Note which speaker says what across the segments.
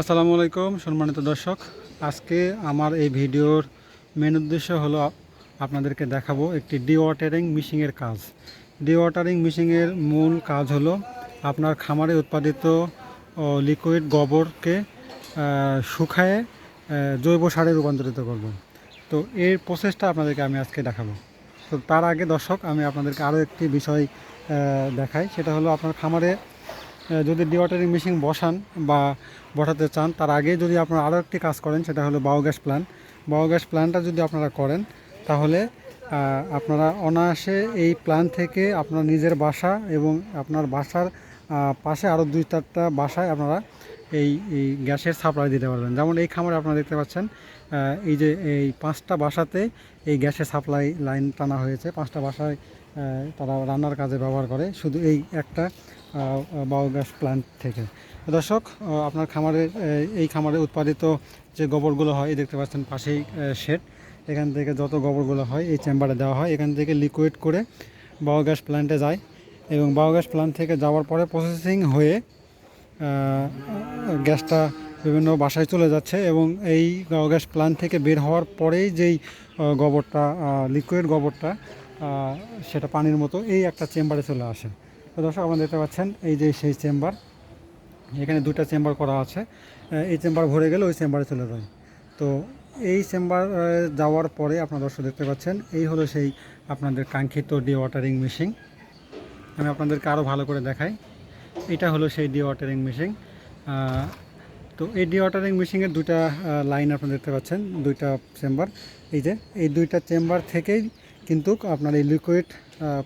Speaker 1: আসসালামু আলাইকুম, সম্মানিত দর্শক। আজকে আমার এই ভিডিওর মেন উদ্দেশ্য হলো আপনাদেরকে দেখাবো একটি ডিওয়াটারিং মিশিংয়ের কাজ। ডিওয়াটারিং মিশিংয়ের মূল কাজ হলো আপনার খামারে উৎপাদিত লিকুইড গোবরকে শুকায়ে জৈব সারে রূপান্তরিত করব। তো এর প্রসেসটা আপনাদেরকে আমি আজকে দেখাবো। তো তার আগে দর্শক, আমি আপনাদেরকে আরও একটি বিষয় দেখাই। সেটা হলো আপনার খামারে যদি ডিওয়াটারিং মেশিন বসান বা বসাতে চান, তার আগে যদি আপনারা আরও একটি কাজ করেন, সেটা হলো বায়োগ্যাস প্ল্যান বায়োগ্যাস প্ল্যানটা যদি আপনারা করেন, তাহলে আপনারা অনায়াসে এই প্ল্যান থেকে আপনার নিজের বাসা এবং আপনার বাসার পাশে আরও দুই চারটা বাসায় আপনারা এই এই গ্যাসের সাপ্লাই দিতে পারবেন। যেমন এই খামারে আপনারা দেখতে পাচ্ছেন এই যে এই পাঁচটা বাসাতে এই গ্যাসের সাপ্লাই লাইন টানা হয়েছে। পাঁচটা বাসায় তারা রান্নার কাজে ব্যবহার করে শুধু এই একটা বায়োগ্যাস প্ল্যান্ট থেকে। দর্শক আপনার খামারের আহ, এই খামারে উৎপাদিত যে গোবরগুলো হয় এই দেখতে পাচ্ছেন পাশেই শেড এখান থেকে যত গোবরগুলো হয় এই চেম্বারে দেওয়া হয়। এখান থেকে লিকুইড করে বায়োগ্যাস প্ল্যান্টে যায় এবং বায়োগ্যাস প্ল্যান্ট থেকে যাওয়ার পরে প্রসেসিং হয়ে গ্যাসটা বিভিন্ন বাসায় চলে যাচ্ছে এবং এই গ্যাস প্ল্যান্ট থেকে বের হওয়ার পরেই যেই গোবরটা লিকুইড গোবরটা সেটা পানির মতো এই একটা চেম্বারে চলে আসে। তো দর্শক, আপনারা দেখতে পাচ্ছেন, এই যে সেই চেম্বার, এখানে দুটা চেম্বার করা আছে। এই চেম্বার ভরে গেলে ওই চেম্বারে চলে যায়। তো এই চেম্বার যাওয়ার পরে আপনারা দর্শক দেখতে পাচ্ছেন, এই হলো সেই আপনাদের কাঙ্ক্ষিত ডি ওয়াটারিং মেশিন। আমি আপনাদেরকে আরও ভালো করে দেখাই। এটা হলো সেই ডি ওয়াটারিং মেশিন তো এই ডি ওয়াটারিং মেশিনের দুইটা লাইন আপনারা দেখতে পাচ্ছেন, দুইটা চেম্বার এই যে, এই দুইটা চেম্বার থেকেই কিন্তু আপনার এই লিকুইড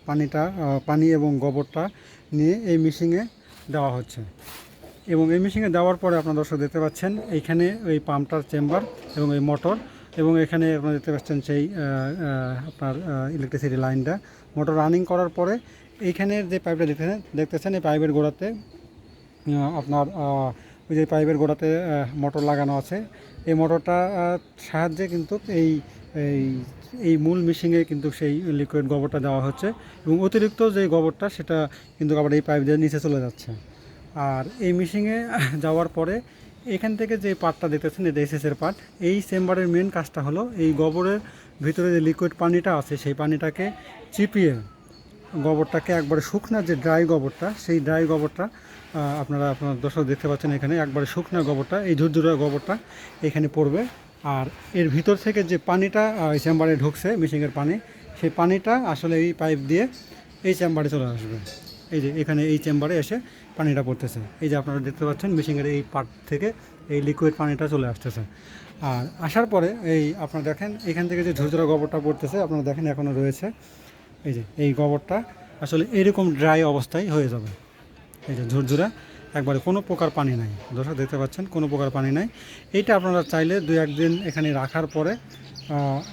Speaker 1: পানিটা পানি এবং গোবরটা নিয়ে এই মেশিনে দেওয়া হচ্ছে। এবং এই মেশিনে দেওয়ার পরে আপনার দর্শক দেখতে পাচ্ছেন, এইখানে ওই পাম্পটার চেম্বার এবং এই মোটর এবং এখানে আপনারা দেখতে পাচ্ছেন সেই আপনার ইলেকট্রিসিটি লাইনটা মোটর রানিং করার পরে এইখানের যে পাইপটা দেখতেছেন দেখতেছেন এই পাইপের গোড়াতে আপনার ওই যে পাইপের গোড়াতে মোটর লাগানো আছে। এই মোটরটা সাহায্যে কিন্তু এই এই এই মূল মেশিনে কিন্তু সেই লিকুইড গোবরটা দেওয়া হচ্ছে এবং অতিরিক্ত যে গোবরটা, সেটা কিন্তু আবার এই পাইপ দিয়ে নিচে চলে যাচ্ছে। আর এই মেশিনে যাওয়ার পরে এখান থেকে যে পাটটা দেখতেছেন, এই এসএসের পাট, এই চেম্বারের মেন কাজটা হলো এই গোবরের ভিতরে যে লিকুইড পানিটা আছে, সেই পানিটাকে চিপিয়ে গোবরটাকে একবারে শুকনা যে ড্রাই গোবরটা, সেই ড্রাই গোবরটা আপনারা, আপনার দর্শক দেখতে পাচ্ছেন এখানে, একবারে শুকনা গোবরটা, এই ঝুরঝুরা গোবরটা এখানে পড়বে। আর এর ভিতর থেকে যে পানিটা এই চেম্বারে ঢুকছে মিশিংয়ের পানি, সেই পানিটা আসলে এই পাইপ দিয়ে এই চেম্বারে চলে আসবে। এই যে, এখানে এই চেম্বারে এসে পানিটা পড়তেছে। এই যে আপনারা দেখতে পাচ্ছেন মিশিংয়ের এই পার্ট থেকে এই লিকুইড পানিটা চলে আসতেছে। আর আসার পরে এই, আপনারা দেখেন, এখান থেকে যে ঝুরঝুরা গোবরটা পড়তেছে, আপনারা দেখেন এখনও রয়েছে। এই যে, এই গোবরটা আসলে এরকম ড্রাই অবস্থায় হয়ে যাবে। এই যে ঝুরঝুরা, একবারে কোনো প্রকার পানি নাই। দর্শক, দেখতে পাচ্ছেন, কোনো প্রকার পানি নাই। এইটা আপনারা চাইলে দু একদিন এখানে রাখার পরে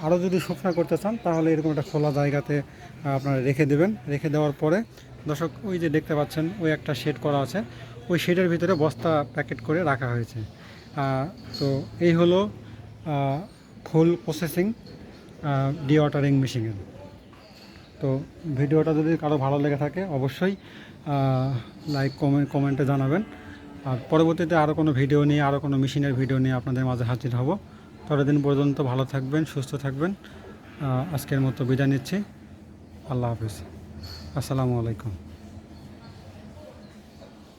Speaker 1: আরও যদি শুকনা করতে চান, তাহলে এরকম একটা খোলা জায়গাতে আপনারা রেখে দেবেন। রেখে দেওয়ার পরে, দর্শক, ওই যে দেখতে পাচ্ছেন, ওই একটা শেড করা আছে। ওই শেডের ভিতরে বস্তা প্যাকেট করে রাখা হয়েছে। তো এই হলো ফুল প্রসেসিং ডি ওয়াটারিং মেশিনের তো ভিডিওটা যদি কারও ভালো লেগে থাকে, অবশ্যই লাইক কমেন্ট কমেন্টে জানাবেন। আর পরবর্তীতে আরও কোনো ভিডিও নিয়ে আরও কোনো মেশিনের ভিডিও নিয়ে আপনাদের মাঝে হাজির হব। ততদিন পর্যন্ত ভালো থাকবেন, সুস্থ থাকবেন। আজকের মতো বিদায় নিচ্ছি। আল্লাহ হাফিজ। আসসালামু আলাইকুম।